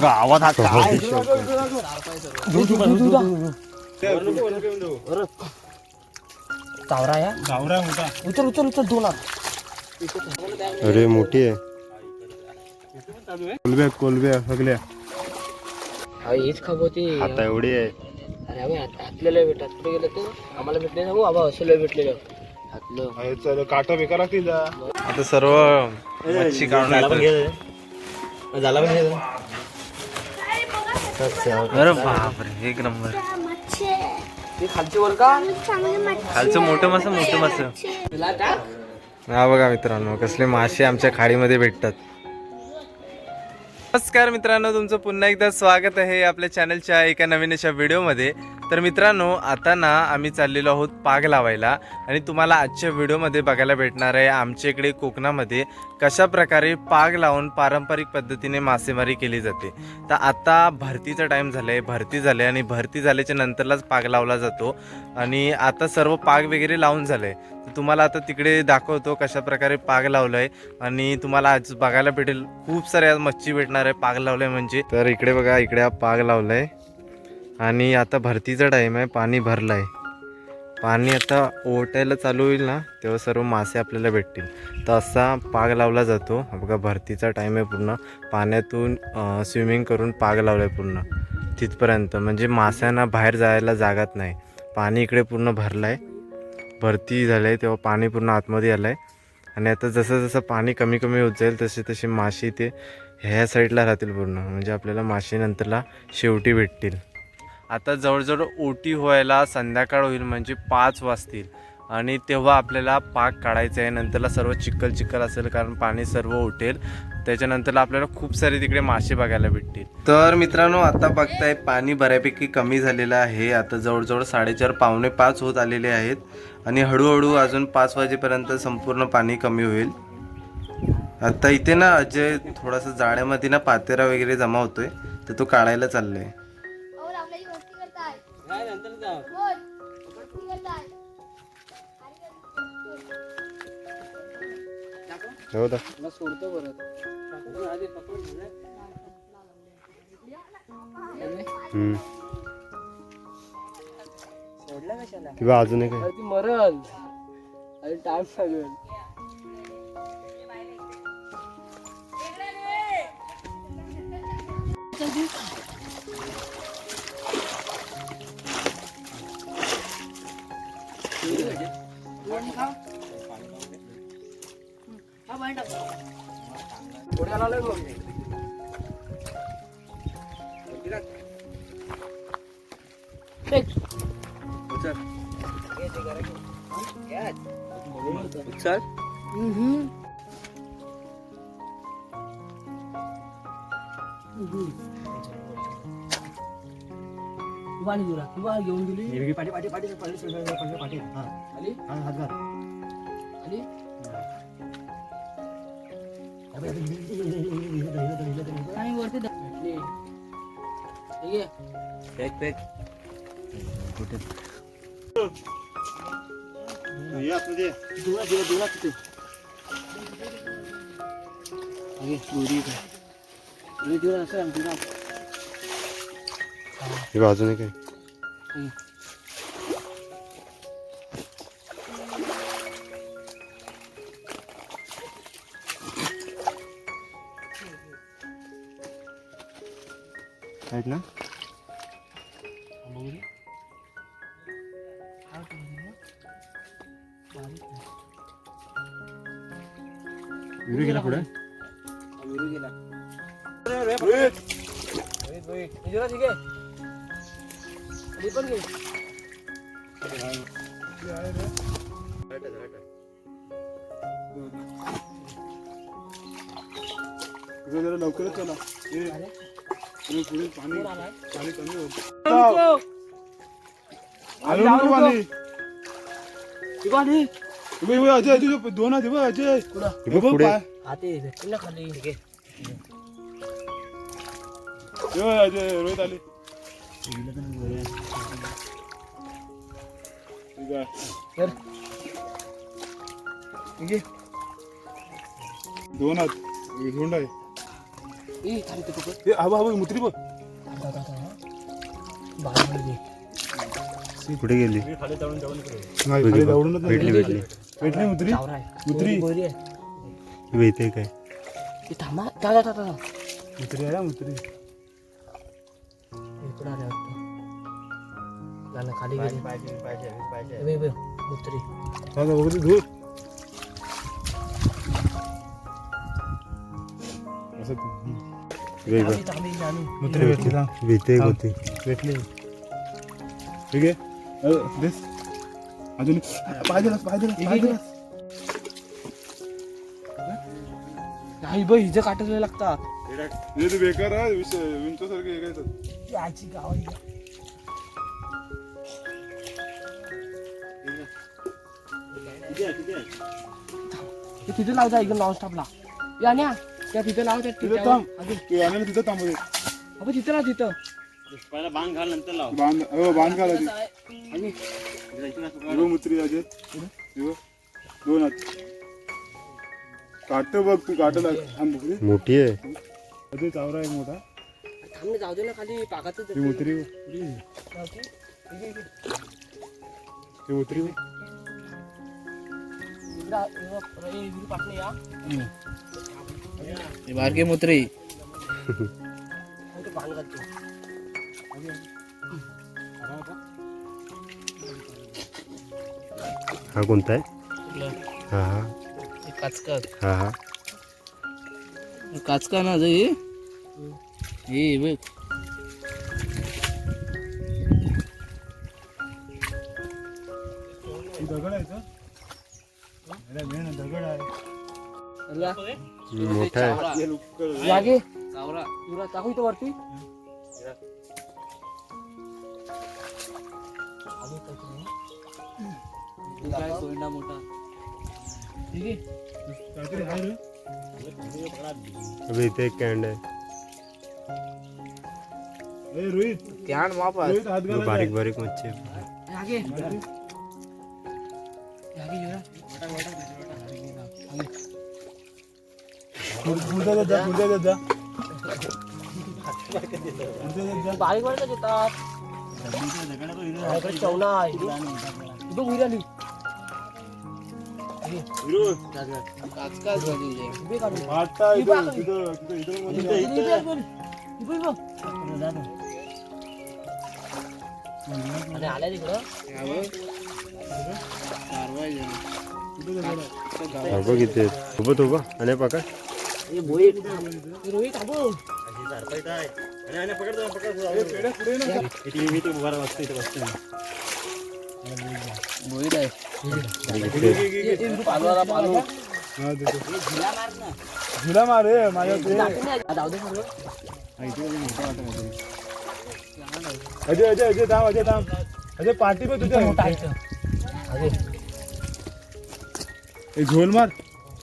गावात हा काय चावरा या? गावरा मोठा. उचल उचल उचल दोन अरे मोठी आहे. कोलब्या कोलब्या सगळ्या. हेच खाप होती. आता एवढी आहे. अरे आम्ही आत- आतल्याला भेटत कुठे गेलो तो? आम्हाला भेटले ना भाऊ आबा असं लय भेटलेलं आतलं. काटा बेकार आता सर्व मच्छी काढून. झाला पण अरे बापरे एक नंबर. ते खालची वर का? खालचं मोठं मासं मोठं मासं हा बघा मित्रांनो कसले मासे आमच्या खाडीमध्ये भेटतात. नमस्कार मित्रांनो तुमचं पुन्हा एकदा स्वागत आहे आपल्या चॅनलच्या एका नवीन अशा व्हिडिओमध्ये. तर मित्रांनो आता ना आम्ही चाललेलो आहोत पाग लावायला आणि तुम्हाला आजच्या व्हिडिओमध्ये बघायला भेटणार आहे आमच्या इकडे कोकणामध्ये कशा प्रकारे पाग लावून पारंपरिक पद्धतीने मासेमारी केली जाते. तर आता भरतीचा टाईम झाला आहे भरती झाले आहे आणि भरती झाल्याच्या नंतरलाच पाग लावला जातो. आणि आता सर्व पाग वगैरे लावून झालं आहे तर तुम्हाला आता तिकडे दाखवतो कशा प्रकारे पाग लावलं आहे आणि तुम्हाला आज बघायला भेटेल खूप साऱ्या मच्छी भेटणार आहे पाग लावलंय म्हणजे. तर इकडे बघा इकडे हा पाग आहे आणि आता भरतीचा टाईम आहे पाणी भरलं आहे पाणी आता ओटायला चालू होईल ना तेव्हा सर्व मासे आपल्याला भेटतील. तर असा पाग लावला जातो. बघा भरतीचा टाईम आहे पूर्ण. पाण्यातून स्विमिंग करून पाग लावला आहे पूर्ण. तिथपर्यंत. म्हणजे माशांना बाहेर जायला जागात नाही. पाणी इकडे पूर्ण भरलं आहे भरती झालं आहे तेव्हा पाणी पूर्ण आतमध्ये आलं आहे आणि आता जसं जसं पाणी कमी कमी होत जाईल तसे तसे मासे ते ह्या साईडला राहतील पूर्ण. म्हणजे आपल्याला माशी नंतरला शेवटी भेटतील. आता जवळजवळ ओटी व्हायला संध्याकाळ होईल म्हणजे पाच वाजतील. आणि तेव्हा आपल्याला पाक काढायचं आहे नंतरला सर्व चिखल चिखल असेल कारण पाणी सर्व उठेल. त्याच्यानंतरला आपल्याला खूप सारे तिकडे मासे बघायला भेटतील. तर मित्रांनो आता बघताय पाणी बऱ्यापैकी कमी झालेलं आहे. आता जवळजवळ साडेचार पावणे पाच होत आलेले आहेत. आणि हळूहळू अजून पाच वाजेपर्यंत संपूर्ण पाणी कमी होईल. आता इथे ना अजय थोडासा जाळ्यामध्ये ना पातेरा वगैरे जमा होतोय तर तो काढायला चाललाय. और आपल्याला ही हो. सोडला कशाला किंवा अजून एक ती मरल. अरे टाइम लागेल आला बघ चल. पाणी दिला किंवा घेऊन गेली पाठी पाठी पाठी पाठी पाठी हा. आली हात घाल. आली आणि? वरती भेटली ठीक आहे पॅक पॅक ये आतमध्ये दुला दिला दुला तिथे अगे गोरी काय अरे दिला असं आमची ना किंवा अजून एक आहे आहेत ना विरू गेला पुढे? विरू गेला ठीक आहे मी पण घे जरा लवकरच चला. पुढे पाणी कोण आलाय? पाणी कमी होत विजू, आलो पाणी. अजय दोन आहेत अजय? हे बघ पुढे. हा अजय रोहित आले. ठीक दोन झुंड आहे ए थांब ते पकड. हवा हवा मुत्री बघ. कुठे गेली? नाही खाली जाऊनच नाही. भेटली भेटली. भेटली मुत्री. मुत्री. ही भेटते काय ए, थांबा. थांब, थांब. मुत्री आहे ना मुत्री? इकडं आले वाटतं. खाली गेली. बे, बे, मुत्री. सांगा बघ तू धूर असं होती. भेटली ठीक आहे? देस. अजून पाहिजे पाहिजे पाहिजे नाही बघ हिचं काटायला लागतात. हे तू बेकार आहे विषय विंचोसारखे हे काय. याची ते तिथे लावता एकदम नॉन स्टॉपला या न्या. त्या तिथे लाव त्या तिथे टिट्यावर. थांब. अजून. तू याने तिथं थांबू दे अबे तिथे लाव तिथं. बांध हो बांध घाला ती आणि हे बघ मुत्री अजय हे बघ. दोन हात. काट बघ तू काट लाग. आम बघ मोठी आहे. अजय चावरा आहे मोठा. थांब ना, जाऊ दे ना खाली पाकातच ही. ही मुत्री. बघ. बारके मुत्री. हा कोणता आहे? हा हा. काचका. हा हा. काचका ना हे हे बघ. ही दगड आहे का? दगड आहे. मोठा आहे जागे तुला टाकू इथं वरती मोठा ठीक आहे काहीतरी आहे रे अबे इथे एक कॅन्ड आहे ए रोहित कॅन वापर रोहित हात तो घाला बारीक बारीक मच्छी आहे जागे जागे गुंडा दादा मध्ये दादा बारीक इथे, येतात इथे, इथे आणि आल्या तिकडं उभं उभं. आणि पकड हे रोहित रोहित थांबव. रोहित आहे इथे ये, ये, इकडे पालू आला, पालू. हा, देतो. झुला मार रे माझ्या ते जाऊ दे. अजय अजय अजय थांब अजय थांब अजय पाठी पण तुझ्या मोठा आहे ए, झोल मार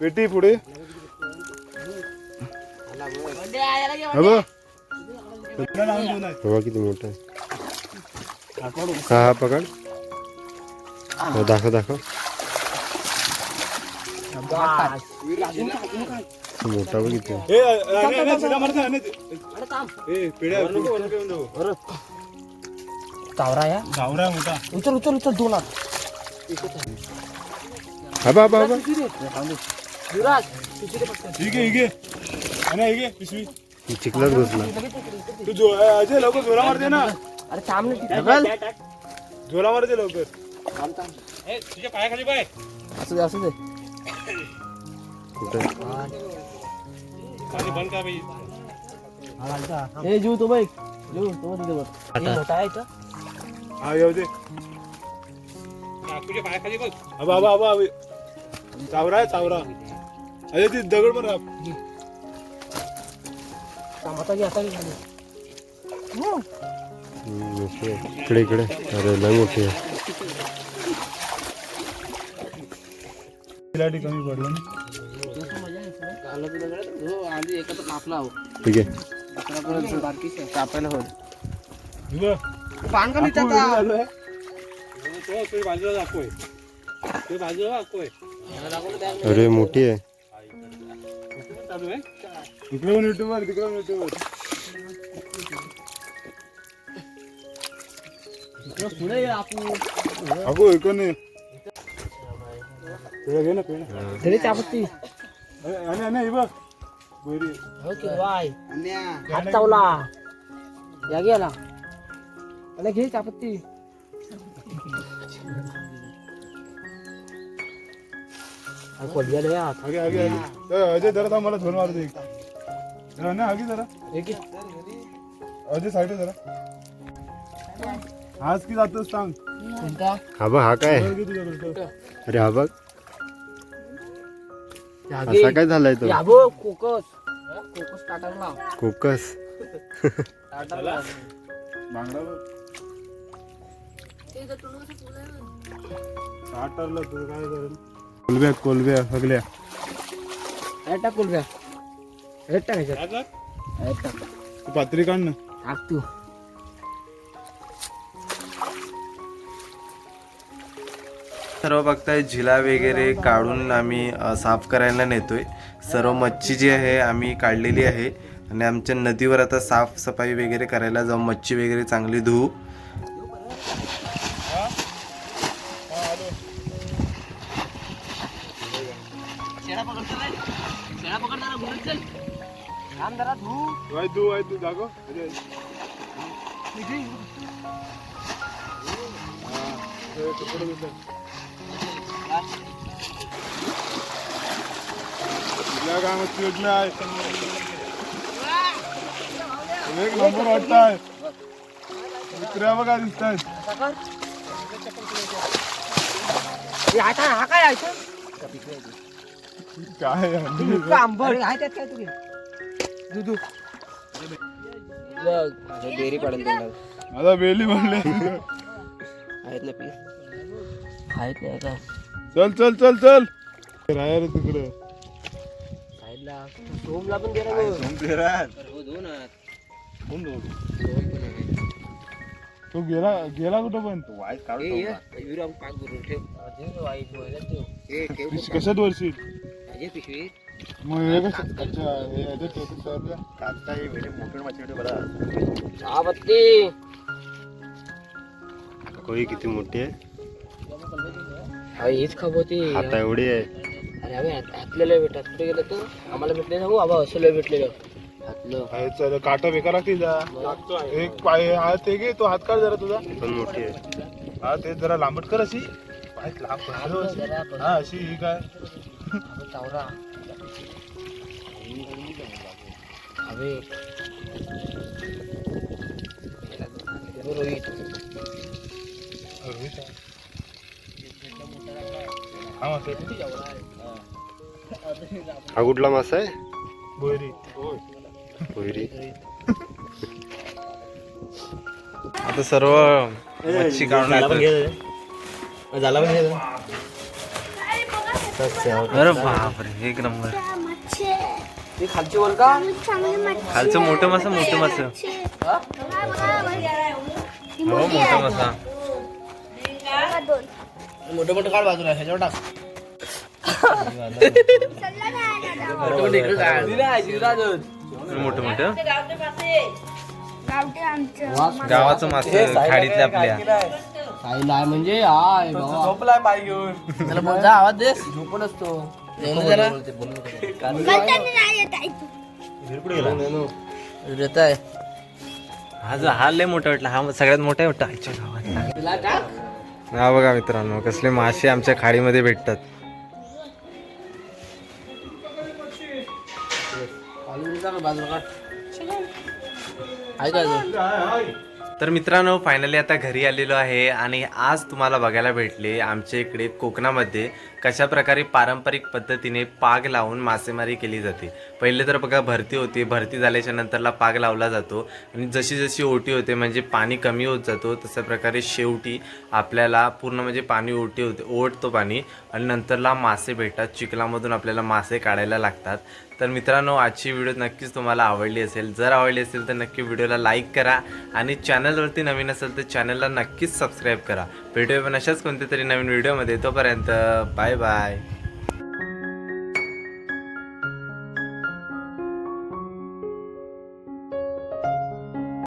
ठेवलाय. बघा किती मोठा आहे हा? हा पकड। हा दाखव दाखव मोठा बघ किती आहे. ए, अरे, अरे, झुला मारते, अरे. अरे थांब ए, पेड्या चावरा या? गावरा मोठा उचल उचल उचल दोन हात हा बा बा बा युवराज. ठीक आहे आणि हे पिशवी. चिखलात घुसला तू जो अजय लवकर झोला मारते ना. अरे थांब ना तिथे. झोला मारते लवकर. थांब थांब असू दे असू दे. कुठे? जीव तो बाईक जीव तो तिथे बघ. मोठा आहे इथं हा येऊ दे. अबा अबा अबा अबे. चावरा आहे चावरा. अरे ती दगड पण. इकडे इकडे अरे लय मोठी आहे कमी पडलं ना? हो, हो. ठीक आहे दुसरा परत बारकीच आहे, कापायला होत हे बघ. पान का आपण एवढं झालोय. तो ते बाजूला दाखवय ते बाजूला दाखवय अरे मोठी आहे चालू आहे. इकडे पण युट्यूबवर तिकडे पण युट्यूबवर पुढे आपण. अगो इकडे नाही घे ना पेढा तरी त्यापत्ती अरे, आणि आणि हे बघ. बरी हो की वाय हात चावला. या गेला. आणि घे त्यापत्ती अजय जरा थांब मला धरून मारू दे एक. जरा ना आगे जरा. एक. अजय साईड जरा. आज की जातोस सांग. कोणता? हा बघ हा काय. अरे हा बघ. असा काय झालाय तो? कोकस. कोकस कोकस. बांगडा बघ. तुझं काय करेल? कोलब्या कोलब्या सगळ्या. टाक हे तू पात्री काढ ना. टाक तू. सर्व बघताय झिला वगैरे काढून आम्ही अ, साफ करायला नेतोय. सर्व मच्छी जी आहे आम्ही काढलेली आहे. आणि आमच्या नदीवर आता साफसफाई वगैरे करायला जाऊ. मच्छी वगैरे चांगली धुवू जरा धू वाय तू वाय तू जागो. अजय कपडे धुतले. तुला काय मच्छी भेटली आहे. एक नंबर वाटताय. दुसऱ्या बघा दिसत आहेत हे आता हा काय आहे काय आहे? इतकं आंबट आहे. त्यात काय तुझे दुधू बेरी पडेल आता बेली म्हणले. आहेत ना पीस आहेत नाही का चल चल चल चल. राया रे तिकडे. साईडला. सोमला पण दे ना गं. दोन आहेत. दोन? पण आहेत. तो गेला गेला कुठं पण? ये. विरू आपण पाक भरून ठेव. वाईट ठेव. कशात वर्षी पाक. हे हे पत्ती कोळी किती मोठी आहे. अरे हीच खब होती. आता एवढी आहे. अरे आम्ही हात- हातलेलं भेटत कुठे गेलं तर? आम्हाला भेटले सांगू आबा असलं भेटलेलं. हातलं चल काटा बेकार जा एक पाय हात ते घे तो हात काढ जरा तुझा. पण मोठी आहे. हा ते जरा लांबट कर अशी. पाय लांब कर. अशी. जरा आपण- हा अशी ही काय? चावरा. हा मासे. हा कुठला मासा आहे बोयरी कोयरी आता सर्व मच्छी काढून येतोय. अरे बापरे एक नंबर ती खालची वर का? खालचं मोठं मासा मोठं मासा. हो मोठं मासा. मोठं मोठं काढ बाजूला ह्याच्यावर टाक. मोठं मोठं. गावाचं मासे खाडीतल्या आपल्या. साईला म्हणजे हाय झोपलाय पाय घेऊन त्याला बोल जा आवाज दे. झोपत असतो नाही तू. येत आहे. हा जो हा लय मोठा वाटला. हा सगळ्यात मोठा आहे वाटतं. आईच्या गावात. हा बघा मित्रांनो कसले मासे आमच्या खाडीमध्ये भेटतात? तर मित्रांनो फायनली आता घरी आलेलो आहे आणि आज तुम्हाला बघायला भेटले आमच्या इकडे कोकणामध्ये. कशा प्रकारे पारंपरिक पद्धतीने पाग लावून मासेमारी केली जाते? पहिले तर बघा भरती होते. भरती झाल्याच्या नंतरला पाग लावला जातो. आणि जशी जशी ओटी होते म्हणजे पाणी कमी होत जातो तशा प्रकारे शेवटी आपल्याला पूर्ण म्हणजे पाणी ओटी होते ओढतो पाणी. आणि नंतरला मासे भेटतात. चिखलामधून आपल्याला मासे काढायला लागतात. तर मित्रांनो आजची व्हिडिओ नक्कीच तुम्हाला आवडली असेल. जर आवडली असेल तर नक्की व्हिडिओला लाईक करा आणि चॅनलवरती नवीन असेल तर चॅनलला नक्कीच सबस्क्राईब करा. भेटूया पण अशाच कोणत्या तरी नवीन व्हिडिओमध्ये. तोपर्यंत बाय bye